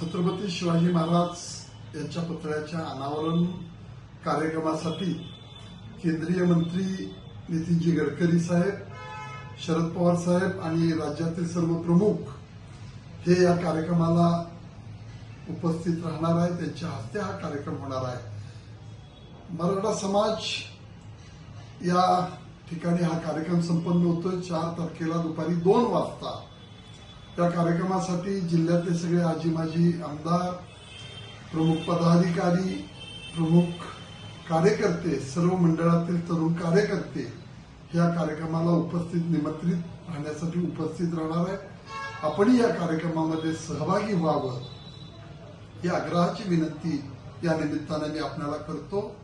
छत्रपती शिवाजी महाराज यांच्या पुतळ्याच्या अनावरण कार्यक्रमासाठी केंद्रीय मंत्री नितीनजी गडकरी साहेब शरद पवार साहेब आणि राज्यातील सर्व प्रमुख हे या कार्यक्रमाला उपस्थित राहणार आहे त्यांच्या हस्ते हा कार्यक्रम होणार आहे. मराठा समाज या ठिकाणी हा कार्यक्रम संपन्न होतोय. चार तारखेला दुपारी दोन वाजता त्या कार्यक्रमासाठी जिल्ह्यातले सगळे आजी माजी आमदार प्रमुख पदाधिकारी प्रमुख कार्यकर्ते सर्व मंडळातील तरुण कार्यकर्ते या कार्यक्रमाला उपस्थित निमंत्रित राहण्यासाठी उपस्थित राहणार आहे आपणही या कार्यक्रमामध्ये सहभागी व्हावं. ही आग्रहाची विनंती या निमित्ताने मी आपल्याला करतो.